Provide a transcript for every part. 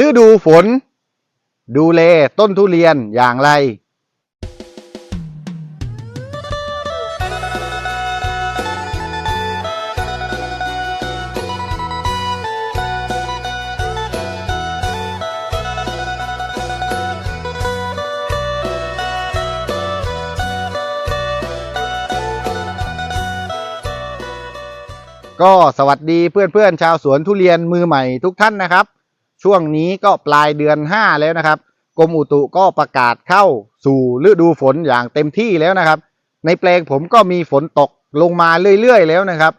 ฤดูฝน ดูแลต้นทุเรียนอย่างไร ก็สวัสดีเพื่อนๆชาวสวนทุเรียนมือใหม่ทุกท่านนะครับ ช่วงนี้ก็ปลายเดือน5แล้วนะครับ กรมอุตุก็ประกาศเข้าสู่ฤดูฝนอย่างเต็มที่แล้วนะครับ ในแปลงผมก็มีฝนตกลงมาเรื่อยๆ แล้วนะครับ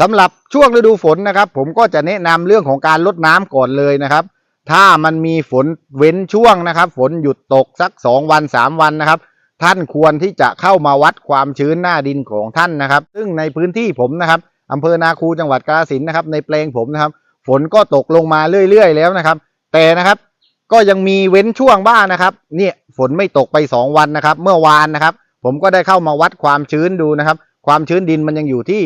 สำหรับช่วงฤดูฝนนะครับ ผมก็จะแนะนำเรื่องของการลดน้ำก่อนเลยนะครับถ้ามันมีฝนเว้นช่วงนะครับ ฝนหยุดตกสัก 2 วัน 3 วันนะครับ ท่านควรที่จะเข้ามาวัดความชื้นหน้าดินของท่านนะครับ ซึ่งในพื้นที่ผมนะครับอำเภอนาคูจังหวัดกาฬสินนะครับ ในแปลงผมนะครับ ฝนก็ตกลงมาเรื่อยๆ แล้วนะครับ แต่นะครับก็ยังมีเว้นช่วงบ้างนะครับ เนี่ยฝนไม่ตกไป 2 วันนะครับ เมื่อวานนะครับ ผมก็ได้เข้ามาวัดความชื้นดูนะครับ ความชื้นดินมันยังอยู่ที่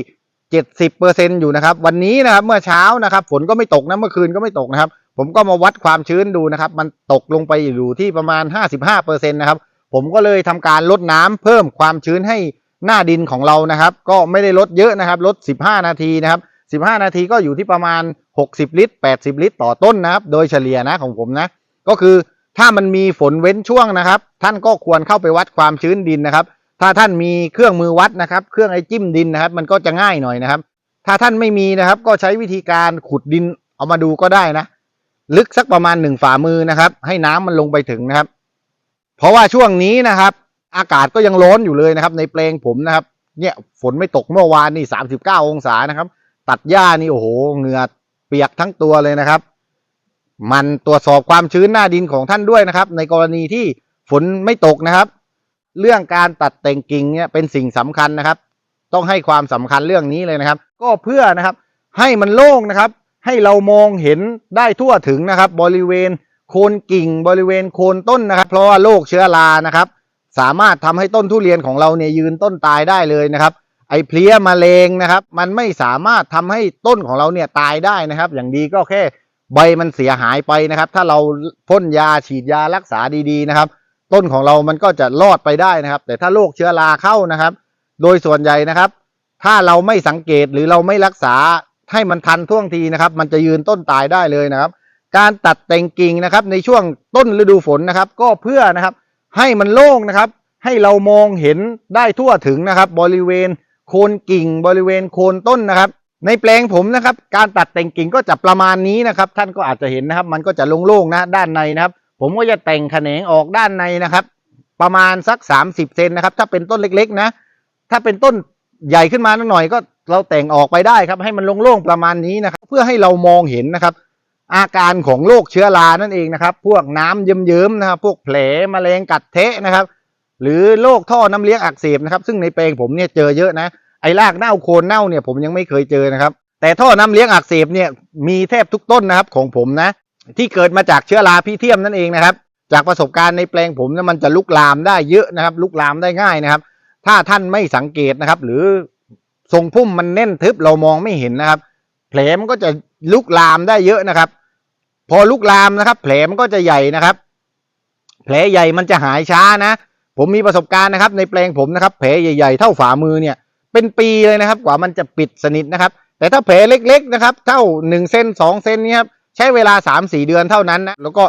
70%อยู่นะครับ วันนี้นะครับเมื่อเช้านะครับ ฝนก็ไม่ตกนะเมื่อคืนก็ไม่ตกนะครับ ผมก็มาวัดความชื้นดูนะครับ มันตกลงไปอยู่ที่ประมาณ 55%นะครับ ผมก็เลยทำการลดน้ำเพิ่มความชื้นให้หน้าดินของเรานะครับ ก็ไม่ได้ลดเยอะนะครับ ลด 15 นาทีนะครับ 15 นาทีก็อยู่ที่ประมาณ 60 ลิตร 80 ลิตร ต่อต้นนะครับ โดยเฉลี่ยนะของผมนะ ก็คือถ้ามันมีฝนเว้นช่วงนะครับ ท่านก็ควรเข้าไปวัดความชื้นดินนะครับ ถ้าท่านมีเครื่องมือวัดนะครับ เครื่องไอ้จิ้มดินนะครับ มันก็จะง่ายหน่อยนะครับ ถ้าท่านไม่มีนะครับ ก็ใช้วิธีการขุดดินเอามาดูก็ได้นะ ลึกสักประมาณหนึ่งฝ่ามือนะครับ ให้น้ำมันลงไปถึงนะครับ เพราะว่าช่วงนี้นะครับ อากาศก็ยังร้อนอยู่เลยนะครับ ในแปลงผมนะครับ เนี่ยฝนไม่ตกเมื่อวานนี่สามสิบเก้าองศานะครับ ตัดหญ้านี่โอ้โหเหงื่อเปียกทั้งตัวเลยนะครับ มันตรวจสอบความชื้นหน้าดินของท่านด้วยนะครับ ในกรณีที่ฝนไม่ตกนะครับ เรื่องการตัดแต่งกิ่งเนี่ยเป็นสิ่งสำคัญนะครับ ต้องให้ความสำคัญเรื่องนี้เลยนะครับ ก็เพื่อนะครับให้มันโล่งนะครับ ให้เรามองเห็นได้ทั่วถึงนะครับ บริเวณโคนกิ่งบริเวณโคนต้นนะครับ เพราะว่าโรคเชื้อรานะครับ สามารถทำให้ต้นทุเรียนของเราเนี่ยยืนต้นตายได้เลยนะครับ ไอ้เพลี้ยมะเร็งนะครับ มันไม่สามารถทำให้ต้นของเราเนี่ยตายได้นะครับ อย่างดีก็แค่ใบมันเสียหายไปนะครับ ถ้าเราพ่นยาฉีดยารักษาดีๆนะครับ ต้นของเรามันก็จะรอดไปได้นะครับ แต่ถ้าโรคเชื้อราเข้านะครับ โดยส่วนใหญ่นะครับ ถ้าเราไม่สังเกตหรือเราไม่รักษาให้มันทันท่วงทีนะครับ มันจะยืนต้นตายได้เลยนะครับ การตัดแต่งกิ่งนะครับ ในช่วงต้นฤดูฝนนะครับ ก็เพื่อนะครับ ให้มันโล่งนะครับ ให้เรามองเห็นได้ทั่วถึงนะครับ บริเวณ โคนกิ่งบริเวณโคนต้นนะครับ ในแปลงผมนะครับ การตัดแต่งกิ่งก็จะประมาณนี้นะครับ ท่านก็อาจจะเห็นนะครับ มันก็จะโล่งๆนะด้านในนะครับ ผมก็จะแต่งแขนงออกด้านในนะครับ ประมาณสัก 30เซนนะครับ ถ้าเป็นต้นเล็ก ๆ นะ ถ้าเป็นต้นใหญ่ขึ้นมาหน่อยก็เราแต่งออกไปได้ครับ ให้มันโล่งๆประมาณนี้นะครับ เพื่อให้เรามองเห็นนะครับ อาการของโรคเชื้อรานั่นเองนะครับ พวกน้ำเยิ้มๆนะครับ พวกแผลแมะเร็งกัดเทะนะครับ หรือโรคท่อน้ำเลี้ยงอักเสบนะครับ ซึ่งในแปลงผมเนี่ยเจอเยอะนะไอ้รากเน่าโคนเน่าเนี่ยผมยังไม่เคยเจอนะครับ แต่ท่อน้ำเลี้ยงอักเสบเนี่ยมีแทบทุกต้นนะครับของผมนะ ที่เกิดมาจากเชื้อราพิเทียมนั่นเองนะครับ จากประสบการณ์ในแปลงผมเนี่ยมันจะลุกลามได้เยอะนะครับ ลุกลามได้ง่ายนะครับ ถ้าท่านไม่สังเกตนะครับ หรือทรงพุ่มมันแน่นทึบเรามองไม่เห็นนะครับ แผลมันก็จะลุกลามได้เยอะนะครับ พอลุกลามนะครับ แผลมันก็จะใหญ่นะครับ แผลใหญ่มันจะหายช้านะ ผมมีประสบการณ์นะครับ ในแปลงผมนะครับ แผลใหญ่ๆ เท่าฝ่ามือเนี่ย เป็นปีเลยนะครับ กว่ามันจะปิดสนิทนะครับ แต่ถ้าแผลเล็กๆนะครับ เท่าหนึ่งเซนสองเซนนี่ครับใช้เวลาสามสี่เดือนเท่านั้นนะแล้วก็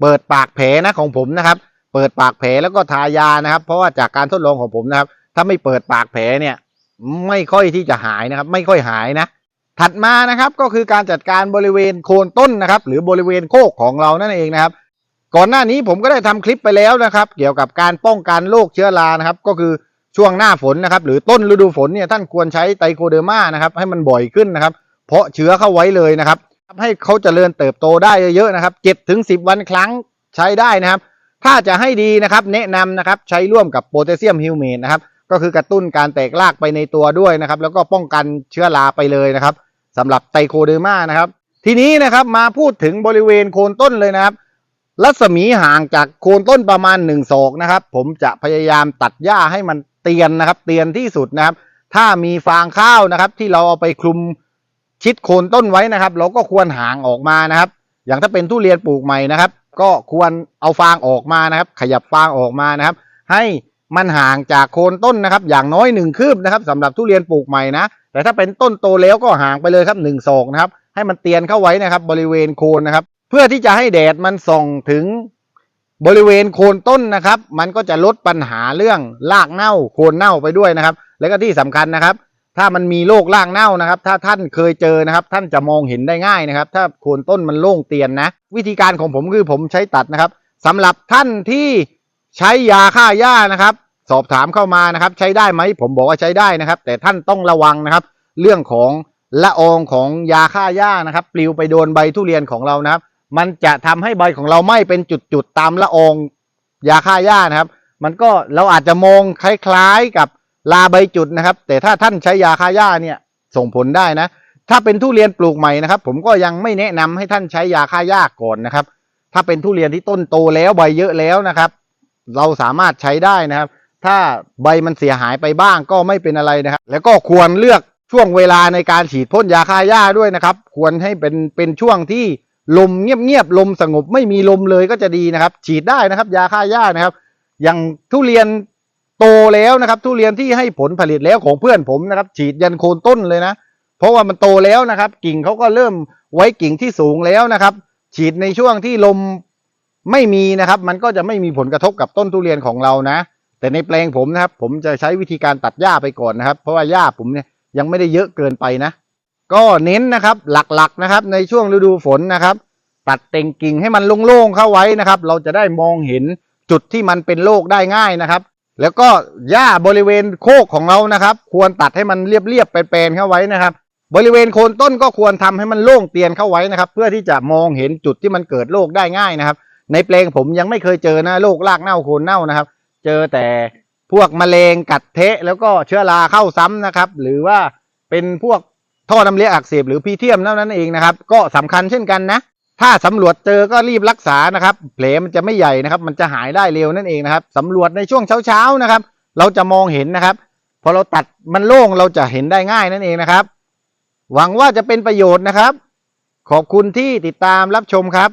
เปิดปากแผลนะของผมนะครับ เปิดปากแผลแล้วก็ทายานะครับ เพราะว่าจากการทดลองของผมนะครับ ถ้าไม่เปิดปากแผลเนี่ยไม่ค่อยที่จะหายนะครับ ไม่ค่อยหายนะถัดมานะครับก็คือการจัดการบริเวณโคนต้นนะครับ หรือบริเวณโคกของเรานั่นเองนะครับ ก่อนหน้านี้ผมก็ได้ทำคลิปไปแล้วนะครับ เกี่ยวกับการป้องกันโรคเชื้อรานะครับ ก็คือช่วงหน้าฝนนะครับ หรือต้นฤดูฝนเนี่ยท่านควรใช้ไตรโคเดอร์มานะครับ ให้มันบ่อยขึ้นนะครับ เพาะเชื้อเข้าไว้เลยนะครับให้เขาเจริญเติบโตได้เยอะๆนะครับเจ็ดถึงสิบวันครั้งใช้ได้นะครับ ถ้าจะให้ดีนะครับแนะนำนะครับใช้ร่วมกับโพแทสเซียมฮิวเมนนะครับ ก็คือกระตุ้นการแตกรากไปในตัวด้วยนะครับ แล้วก็ป้องกันเชื้อราไปเลยนะครับสำหรับไตรโคเดอร์มานะครับ ทีนี้นะครับมาพูดถึงบริเวณโคนต้นเลยนะครับ รัศมีห่างจากโคนต้นประมาณหนึ่งศอกนะครับ ผมจะพยายามตัดหญ้าให้มันเตียนนะครับ เตียนที่สุดนะครับ ถ้ามีฟางข้าวนะครับ ที่เราเอาไปคลุมชิดโคนต้นไว้นะครับ เราก็ควรห่างออกมานะครับ อย่างถ้าเป็นทุเรียนปลูกใหม่นะครับ ก็ควรเอาฟางออกมานะครับ ขยับฟางออกมานะครับ ให้มันห่างจากโคนต้นนะครับ อย่างน้อยหนึ่งคืบนะครับสำหรับทุเรียนปลูกใหม่นะแต่ถ้าเป็นต้นโตแล้วก็ห่างไปเลยครับหนึ่งศอกนะครับ ให้มันเตียนเข้าไว้นะครับ บริเวณโคนนะครับ เพื่อที่จะให้แดดมันส่องถึงบริเวณโคนต้นนะครับ มันก็จะลดปัญหาเรื่องรากเน่าโคนเน่าไปด้วยนะครับ แล้วก็ที่สำคัญนะครับ ถ้ามันมีโรครากเน่านะครับ ถ้าท่านเคยเจอนะครับ ท่านจะมองเห็นได้ง่ายนะครับ ถ้าโคนต้นมันโล่งเตียนนะ วิธีการของผมคือผมใช้ตัดนะครับสำหรับท่านที่ใช้ยาฆ่าหญ้านะครับ สอบถามเข้ามานะครับ ใช้ได้ไหมผมบอกว่าใช้ได้นะครับ แต่ท่านต้องระวังนะครับ เรื่องของละอองของยาฆ่าหญ้านะครับ ปลิวไปโดนใบทุเรียนของเรานะครับ มันจะทำให้ใบของเราไหม้เป็นจุดๆตามละองยาฆ่าหญ้านะครับ มันก็เราอาจจะมองคล้ายๆกับลาใบจุดนะครับ แต่ถ้าท่านใช้ยาฆ่าหญ้าเนี่ยส่งผลได้นะ ถ้าเป็นทุเรียนปลูกใหม่นะครับ ผมก็ยังไม่แนะนำให้ท่านใช้ยาฆ่าหญ้าก่อนนะครับ ถ้าเป็นทุเรียนที่ต้นโตแล้วใบเยอะแล้วนะครับ เราสามารถใช้ได้นะครับ ถ้าใบมันเสียหายไปบ้างก็ไม่เป็นอะไรนะครับ แล้วก็ควรเลือกช่วงเวลาในการฉีดพ่นยาฆ่าหญ้าด้วยนะครับ ควรให้เป็นเป็นช่วงที่ ลมเงียบๆลมสงบไม่มีลมเลยก็จะดีนะครับ ฉีดได้นะครับ ยาฆ่าหญ้านะครับ อย่างทุเรียนโตแล้วนะครับ ทุเรียนที่ให้ผลผลิตแล้วของเพื่อนผมนะครับ ฉีดยันโคนต้นเลยนะ เพราะว่ามันโตแล้วนะครับ กิ่งเขาก็เริ่มไว้กิ่งที่สูงแล้วนะครับ ฉีดในช่วงที่ลมไม่มีนะครับ มันก็จะไม่มีผลกระทบกับต้นทุเรียนของเรานะ แต่ในแปลงผมนะครับ ผมจะใช้วิธีการตัดหญ้าไปก่อนนะครับ เพราะว่าหญ้าผมเนี่ยยังไม่ได้เยอะเกินไปนะ ก็เน้นนะครับหลักๆนะครับ ในช่วงฤดูฝนนะครับ ตัดแต่งกิ่งให้มันโล่งๆเข้าไว้นะครับ เราจะได้มองเห็นจุดที่มันเป็นโรคได้ง่ายนะครับ แล้วก็หญ้าบริเวณโคกของเรานะครับ ควรตัดให้มันเรียบๆแปลนๆเข้าไว้นะครับ บริเวณโคนต้นก็ควรทำให้มันโล่งเตียนเข้าไว้นะครับ เพื่อที่จะมองเห็นจุดที่มันเกิดโรคได้ง่ายนะครับ ในแปลงผมยังไม่เคยเจอนะโรครากเน่าโคนเน่านะครับ เจอแต่พวกแมลงกัดเทะ แล้วก็เชื้อราเข้าซ้ำนะครับ หรือว่าเป็นพวก ท่อน้ำเลี้ยงอักเสบหรือพีเทียมเท่านั้นเองนะครับ ก็สำคัญเช่นกันนะ ถ้าสำรวจเจอก็รีบรักษานะครับแผลมันจะไม่ใหญ่นะครับ มันจะหายได้เร็วนั่นเองนะครับสำรวจในช่วงเช้าๆนะครับ เราจะมองเห็นนะครับพอเราตัดมันโล่งเราจะเห็นได้ง่ายนั่นเองนะครับ หวังว่าจะเป็นประโยชน์นะครับ ขอบคุณที่ติดตามรับชมครับ